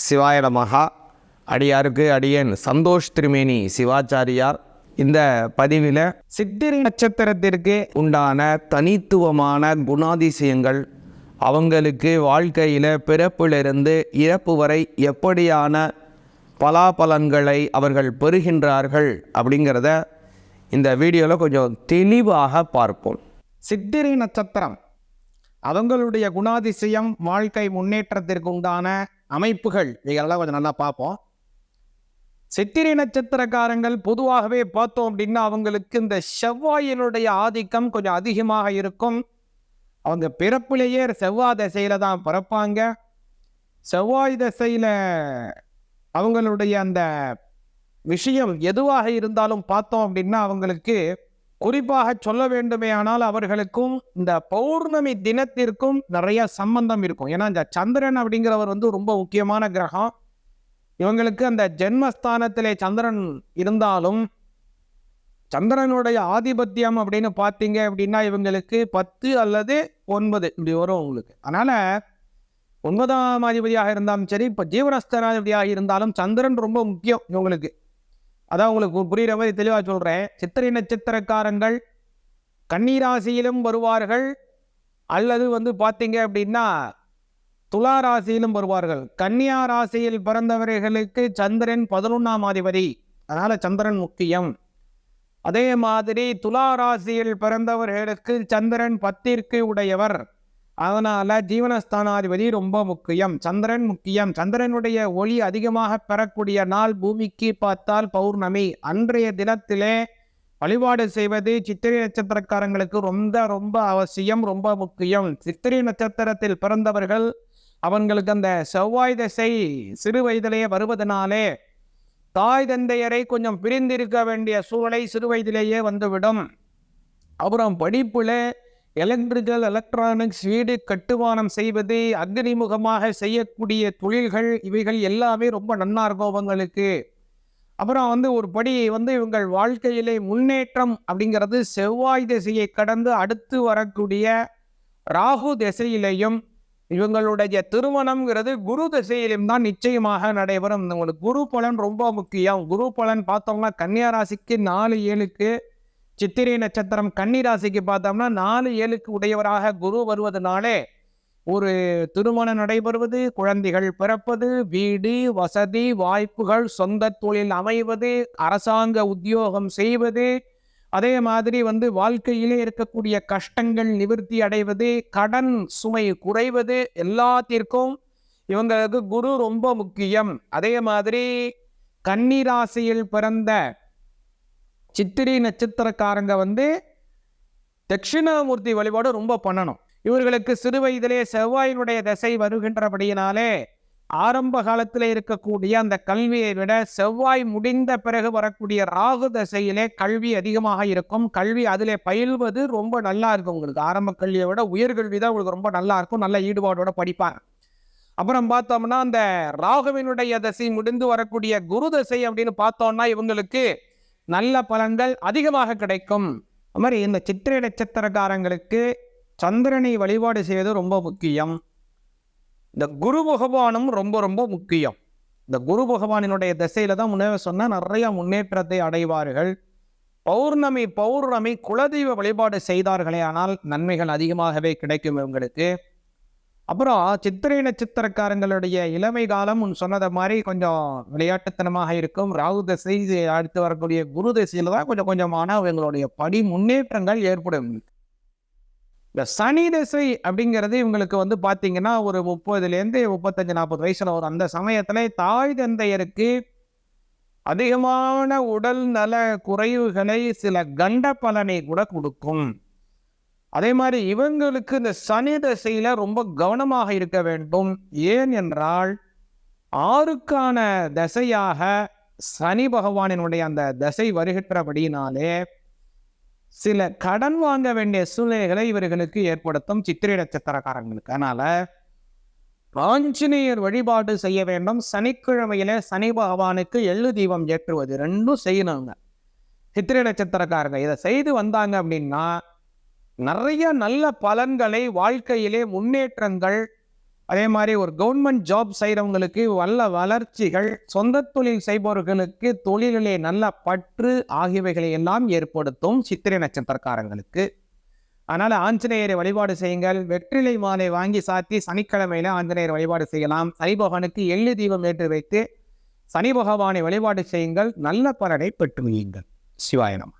சிவாய நமகா அடியாருக்கு அடியன் சந்தோஷ் திருமேனி சிவாச்சாரியார். இந்த பதிவில் சித்திரை நட்சத்திரத்திற்கு உண்டான தனித்துவமான குணாதிசயங்கள் அவங்களுக்கு வாழ்க்கையில் பிறப்பிலிருந்து இறப்பு வரை எப்படியான பலாபலன்களை அவர்கள் பெறுகின்றார்கள் அப்படிங்கிறத இந்த வீடியோவில் கொஞ்சம் தெளிவாக பார்ப்போம். சித்திரை நட்சத்திரம் அவங்களுடைய குணாதிசயம் வாழ்க்கை முன்னேற்றத்திற்கு உண்டான அமைப்புகள். இதையெல்லாம் கொஞ்சம் நல்லா பார்ப்போம். சித்திரை நட்சத்திரக்காரங்கள் பொதுவாகவே பார்த்தோம் அப்படின்னா அவங்களுக்கு இந்த செவ்வாயினுடைய ஆதிக்கம் கொஞ்சம் அதிகமாக இருக்கும். அவங்க பிறப்பிலேயே செவ்வாய் திசையில தான் பிறப்பாங்க. செவ்வாய் திசையில அவங்களுடைய அந்த விஷயம் எதுவாக இருந்தாலும் பார்த்தோம் அப்படின்னா அவங்களுக்கு குறிப்பாக சொல்ல வேண்டுமே ஆனால் அவர்களுக்கும் இந்த பௌர்ணமி தினத்திற்கும் நிறைய சம்பந்தம் இருக்கும். ஏன்னா இந்த சந்திரன் அப்படிங்கிறவர் வந்து ரொம்ப முக்கியமான கிரகம். இவங்களுக்கு அந்த ஜென்மஸ்தானத்திலே சந்திரன் இருந்தாலும் சந்திரனுடைய ஆதிபத்தியம் அப்படின்னு பார்த்தீங்க அப்படின்னா இவங்களுக்கு பத்து அல்லது ஒன்பது இப்படி வரும் உங்களுக்கு. அதனால் ஒன்பதாம் அதிபதியாக இருந்தாலும் சரி இப்போ ஜீவனஸ்தனாதிபதியாக இருந்தாலும் சந்திரன் ரொம்ப முக்கியம் இவங்களுக்கு. அதான் உங்களுக்கு புரிகிற மாதிரி தெளிவாக சொல்கிறேன் சித்திரை நட்சத்திரக்காரங்கள் கன்னிராசியிலும் வருவார்கள். அல்லது வந்து பார்த்தீங்க அப்படின்னா துலா ராசியிலும் வருவார்கள். கன்னியா ராசியில் பிறந்தவர்களுக்கு சந்திரன் பதினொன்றாம் அதிபதி. அதனால் சந்திரன் முக்கியம். அதே மாதிரி துலா ராசியில் பிறந்தவர்களுக்கு சந்திரன் பத்திற்கு உடையவர். அதனால் ஜீவனஸ்தானாதிபதி ரொம்ப முக்கியம். சந்திரன் முக்கியம். சந்திரனுடைய ஒளி அதிகமாக பெறக்கூடிய நாள் பூமிக்கு பார்த்தால் பௌர்ணமி. அன்றைய தினத்திலே வழிபாடு செய்வது சித்திரை நட்சத்திரக்காரங்களுக்கு ரொம்ப ரொம்ப அவசியம் ரொம்ப முக்கியம். சித்திரை நட்சத்திரத்தில் பிறந்தவர்கள் அவங்களுக்கு அந்த செவ்வாய் திசை சிறு வயதிலேயே வருவதனாலே தாய் தந்தையரை கொஞ்சம் பிரிந்திருக்க வேண்டிய சூழலை சிறு வயதிலேயே வந்துவிடும். அப்புறம் படிப்பில் எலக்ட்ரிக்கல் எலக்ட்ரானிக்ஸ் வீடு கட்டுமானம் செய்வது அக்னிமுகமாக செய்யக்கூடிய தொழில்கள் இவைகள் எல்லாமே ரொம்ப நன்னா இருக்கும் அவங்களுக்கு அப்புறம் வந்து ஒரு படி வந்து இவங்கள் வாழ்க்கையிலே முன்னேற்றம் அப்படிங்கிறது செவ்வாய் திசையை கடந்து அடுத்து வரக்கூடிய ராகு திசையிலையும் இவங்களுடைய திருமணம்ங்கிறது குரு திசையிலும் தான் நிச்சயமாக நடைபெறும். உங்களுக்கு குரு பலன் ரொம்ப முக்கியம். குரு பலன் பார்த்தோம்னா கன்னியா ராசிக்கு நாலு ஏழுக்கு சித்திரை நட்சத்திரம் கன்னிராசிக்கு பார்த்தோம்னா நாலு ஏழுக்கு உடையவராக குரு வருவதனாலே ஒரு திருமணம் நடைபெறுவது குழந்தைகள் பிறப்பது வீடு வசதி வாய்ப்புகள் சொந்த தொழில் அமைவது அரசாங்க உத்தியோகம் செய்வது அதே மாதிரி வந்து வாழ்க்கையிலே இருக்கக்கூடிய கஷ்டங்கள் நிவர்த்தி அடைவது கடன் சுமை குறைவது எல்லாத்திற்கும் இவங்களுக்கு குரு ரொம்ப முக்கியம். அதே மாதிரி கன்னிராசியில் பிறந்த சித்திரை நட்சத்திரக்காரங்க வந்து தட்சிணாமூர்த்தி வழிபாடு ரொம்ப பண்ணணும். இவர்களுக்கு சிறு வயதிலே செவ்வாயினுடைய திசை வருகின்றபடியினாலே ஆரம்ப காலத்தில் இருக்கக்கூடிய அந்த கல்வியை விட செவ்வாய் முடிந்த பிறகு வரக்கூடிய ராகு தசையிலே கல்வி அதிகமாக இருக்கும். கல்வி அதிலே பயில்வது ரொம்ப நல்லா இருக்கும். உங்களுக்கு ஆரம்ப கல்வியை விட உயர்கல்வி தான் உங்களுக்கு ரொம்ப நல்லா இருக்கும். நல்ல ஈடுபாடோட படிப்பாங்க. அப்புறம் பார்த்தோம்னா அந்த ராகுவினுடைய தசை முடிந்து வரக்கூடிய குரு தசை அப்படின்னு பார்த்தோம்னா இவங்களுக்கு நல்ல பலன்கள் அதிகமாக கிடைக்கும். அது மாதிரி இந்த சித்திரை நட்சத்திரக்காரங்களுக்கு சந்திரனை வழிபாடு செய்வது ரொம்ப முக்கியம். இந்த குரு பகவானும் ரொம்ப ரொம்ப முக்கியம். இந்த குரு பகவானினுடைய திசையில தான் முன்னே சொன்னால் நிறைய முன்னேற்றத்தை அடைவார்கள். பௌர்ணமி பௌர்ணமி குலதெய்வ வழிபாடு செய்தார்களே ஆனால் நன்மைகள் அதிகமாகவே கிடைக்கும் இவங்களுக்கு. அப்புறம் சித்திரை நட்சத்திரக்காரங்களுடைய இளமை காலம் உன் சொன்னதை மாதிரி கொஞ்சம் விளையாட்டுத்தனமாக இருக்கும். ராகு தசை அடுத்து வரக்கூடிய குரு தசையில் தான் கொஞ்சம் கொஞ்சமான இவங்களுடைய படி முன்னேற்றங்கள் ஏற்படும். இந்த சனி திசை அப்படிங்கிறது இவங்களுக்கு வந்து பார்த்தீங்கன்னா ஒரு முப்பதுலேருந்து முப்பத்தஞ்சு நாற்பது வயசில் வரும். அந்த சமயத்தில் தாய் தந்தையருக்கு அதிகமான உடல் நல குறைவுகளை சில கண்ட பலனை கூட கொடுக்கும். அதே மாதிரி இவங்களுக்கு இந்த சனி தசையில் ரொம்ப கவனமாக இருக்க வேண்டும். ஏன் என்றால் ஆறுக்கான தசையாக சனி பகவானினுடைய அந்த தசை வருகின்றபடியினாலே சில கடன் வாங்க வேண்டிய சூழ்நிலைகளை இவர்களுக்கு ஏற்படுத்தும் சித்திரை நட்சத்திரக்காரங்களுக்கு. அதனால் ஆஞ்சநேயர் வழிபாடு செய்ய வேண்டும். சனிக்கிழமையில சனி பகவானுக்கு எள்ளு தீபம் ஏற்றுவது ரெண்டும் செய்யணுங்க. சித்திரை நட்சத்திரக்காரங்க இதை செய்து வந்தாங்க அப்படின்னா நிறைய நல்ல பலன்களை வாழ்க்கையிலே முன்னேற்றங்கள். அதே மாதிரி ஒரு கவர்மெண்ட் ஜாப் செய்கிறவங்களுக்கு நல்ல வளர்ச்சிகள் சொந்த தொழில் செய்பவர்களுக்கு தொழிலிலே நல்ல பற்று ஆகியவைகளை எல்லாம் ஏற்படுத்தும் சித்திரை நட்சத்திரக்காரங்களுக்கு. அதனால் ஆஞ்சநேயரை வழிபாடு செய்யுங்கள். வெற்றிலை மாலை வாங்கி சாத்தி சனிக்கிழமையில ஆஞ்சநேயர் வழிபாடு செய்யலாம். சனி பகவானுக்கு எள்ளு தீபம் ஏற்றி வைத்து சனி பகவானை வழிபாடு செய்யுங்கள். நல்ல பலனை பெற்று வையுங்கள் சிவாயனம்